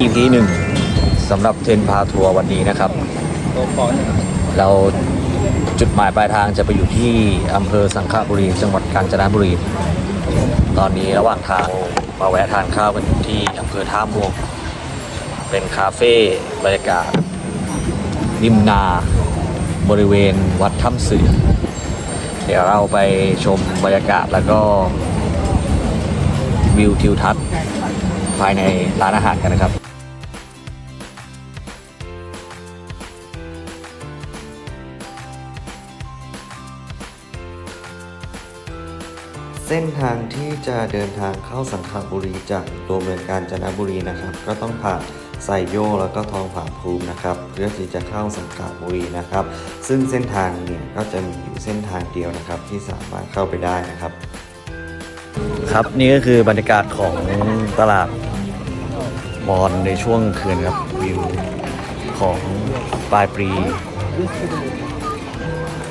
EP หนึ่งสำหรับเทรนพาทัวร์วันนี้นะครับ เราจุดหมายปลายทางจะไปอยู่ที่อำเภอสังขบุรี จังหวัดกาญจนบุรี ตอนนี้ระหว่างทางมาแวะทานข้าวกันอยู่ที่อำเภอท่าม่วง เป็นคาเฟ่บรรยากาศริมนาบริเวณวัดถ้ำเสือ เดี๋ยวเราไปชมบรรยากาศแล้วก็ วิวทิวทัศน์ภายในร้านอาหารกันนะครับเส้นทางที่จะเดินทางเข้าสังขบุรีจากตัวเมืองกาญจนบุรีนะครับ ก็ต้องผ่านไซโยแล้วก็ทองผาภูมินะครับเพื่อที่จะเข้าสังขบุรีนะครับ ซึ่งเส้นทางเนี่ยก็จะมีอยู่เส้นทางเดียวนะครับที่สามารถเข้าไปได้นะครับ ครับนี่ก็คือบรรยากาศของตลาดบอลในช่วงคืนครับวิวของปลายปี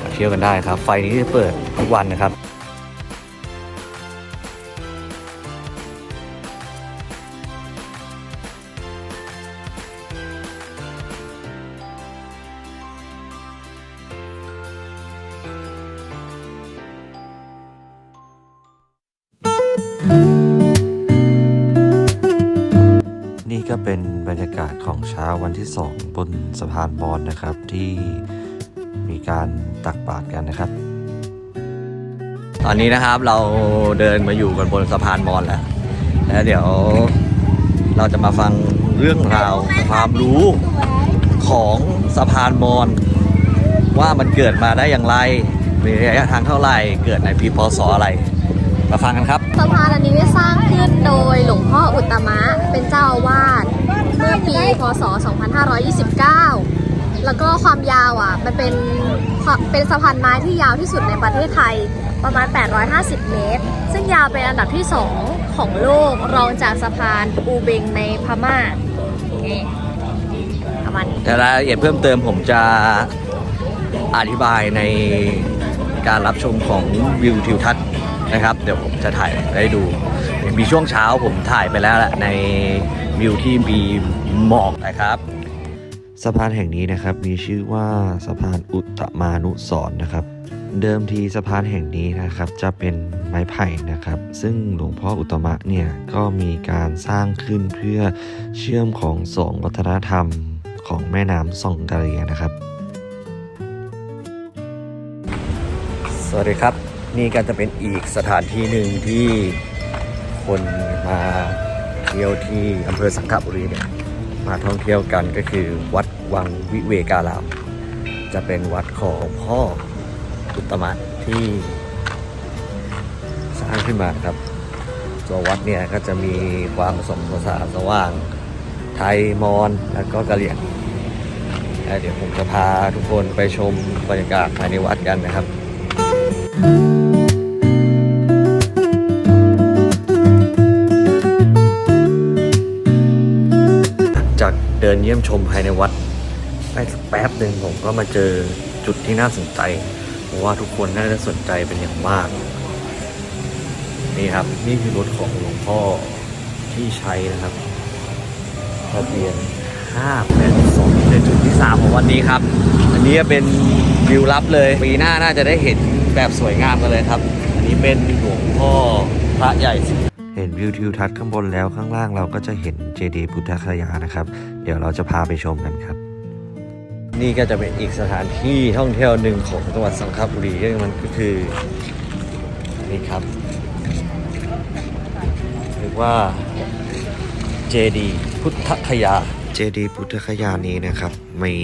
มาเที่ยวกันได้ครับ ไฟนี้จะเปิดทุกวันนะครับ ก็เป็นบรรยากาศของเช้าวันที่ 2 บนสะพานบอนนะครับที่มีการตักบาตรกันนะครับ ตอนนี้นะครับเราเดินมาอยู่กันบนสะพานมอนแล้ว แล้วเดี๋ยวเราจะมาฟังเรื่องราวความรู้ของสะพานมอนว่ามันเกิดมาได้อย่างไร มีระยะทางเท่าไหร่ เกิดในปีพศอะไร มาฟังกันครับสะพานอันนี้ได้สร้างขึ้นโดยหลวงพ่ออุตตมะเป็นเจ้าอาวาสเมื่อปีพศ 2529 แล้วก็ความยาวอะมันเป็นเป็นสะพานไม้ที่ยาวที่สุดในประเทศไทยประมาณ 850 เมตร ซึ่งยาวเป็นอันดับที่ 2 ของโลกรองจากสะพานอูเบงในพม่านี่ประมาณนี้แต่รายละเอียดเพิ่มเติมผมจะอธิบายในการรับชมของวิวทิวทัศน์ นะครับ เดี๋ยวผมจะถ่ายให้ดู มีช่วงเช้าผมถ่ายไปแล้วแหละในวิวที่มีหมอกนะครับสะพานแห่งนี้นะครับมีชื่อว่าสะพานอุตตมานุสรณ์นะครับ เดิมทีสะพานแห่งนี้นะครับจะเป็นไม้ไผ่นะครับ ซึ่งหลวงพ่ออุตตมะเนี่ยก็มีการสร้างขึ้นเพื่อเชื่อมของสองวัฒนธรรมของแม่น้ำส่องกะเหรียนะครับ สวัสดีครับ นี่ก็จะเป็นอีกสถานที่หนึ่งที่คนมาเที่ยวที่อำเภอสังขบุรีเนี่ยมาท่องเที่ยวกันก็คือวัดวังวิเวการามจะเป็นวัดของพ่ออุตมะที่สร้างขึ้นมาครับ ตัววัดเนี่ยก็จะมีความผสมผสานระหว่างไทยมอญแล้วก็กะเหรี่ยงเดี๋ยวผมจะพาทุกคนไปชมบรรยากาศภายในวัดกันนะครับ จากเดินเยี่ยมชมภายในวัดได้สักแป๊บหนึ่งผมก็มาเจอจุดที่น่าสนใจเพราะว่าทุกคนน่าจะสนใจเป็นอย่างมาก นี่ครับ นี่คือรถของหลวงพ่อที่ใช้นะครับทะเบียน582ในจุดที่ 3 ของวันนี้ครับ อันนี้เป็น วิวลับเลย ปีหน้าน่าจะได้เห็นแบบสวยงามกันเลยครับ อันนี้เป็นหลวงพ่อพระใหญ่ เห็นวิวทิวทัศน์ข้างบนแล้วข้างล่างเราก็จะเห็นเจดีย์พุทธคยานะครับ เดี๋ยวเราจะพาไปชมกันครับ นี่ก็จะเป็นอีกสถานที่ท่องเที่ยวหนึ่งของจังหวัดสังขบุรีก็มันก็คือนี่ครับเรียกว่าเจดีพุทธคยา เจดีย์พุทธคยานี้นะครับมี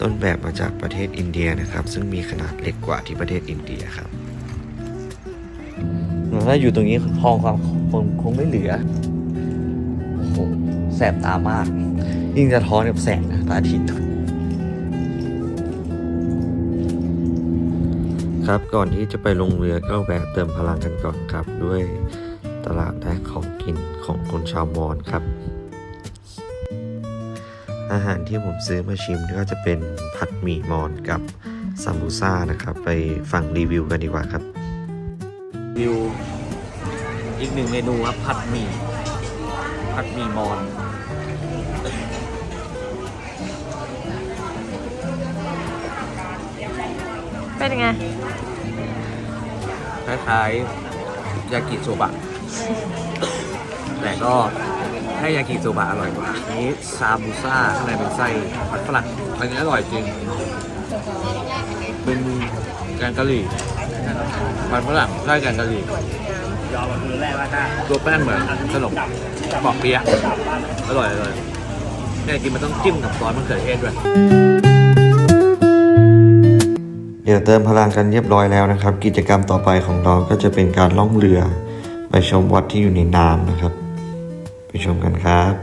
ต้นแบบมาจากประเทศอินเดียนะครับ ซึ่งมีขนาดเล็กกว่าที่ประเทศอินเดียครับถ้าอยู่ตรงนี้ทองความคงคงไม่เหลือโอ้โหแสบตามาก ยิ่งจะท้อนกับแสงนะพระอาทิตย์ครับก่อนที่จะไปลงเรือก็แวะเติมพลังกันก่อนครับ ด้วยตลาดและของกินของคนชาวมอญครับ อาหารที่ผมซื้อมาชิมก็จะเป็นผัดหมี่มอญกับซัมบูซ่านะครับ ไปฟังรีวิวกันดีกว่าครับวิวอีกหนึ่งเมนูครับผัดหมี่ผัดหมี่มอนเป็นไงคล้ายๆยากิโซบะแต่ก็ ให้ยากิโซบะอร่อยกว่าอันนี้ซาบูซ่าข้างในเป็นไส้ผัดฝรั่งอันนี้อร่อยจริง เป็นแกงกะหรี่มันฝรั่งไส้แกงกะหรี่ตัวแป้งเหมือนขนมปอกเปี๊ยะอร่อยอร่อยแต่จริงมันต้องจิ้มกับซอสมะเขือเทศด้วยเดี๋ยวเติมพลังกันเรียบร้อยแล้วนะครับ กิจกรรมต่อไปของเราก็จะเป็นการล่องเรือ ไปชมวัดที่อยู่ในน้ำนะครับ ไปชมกันครับ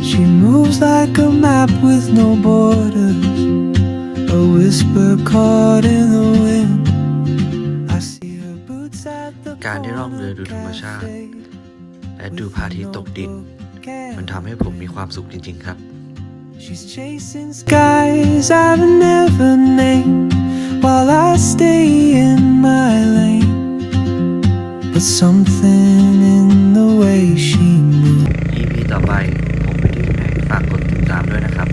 She moves like a map with no borders, a whisper caught in the wind. การได้ล่องเรือดูธรรมชาติ และดูพระอาทิตย์ตกดิน มันทำให้ผมมีความสุขจริง ๆ ครับ She's chasing skies I've never named while I stay in my lane. But something in the way she moves. EP ต่อไปผมไปที่ไหนฝากกดติดตามด้วยนะครับ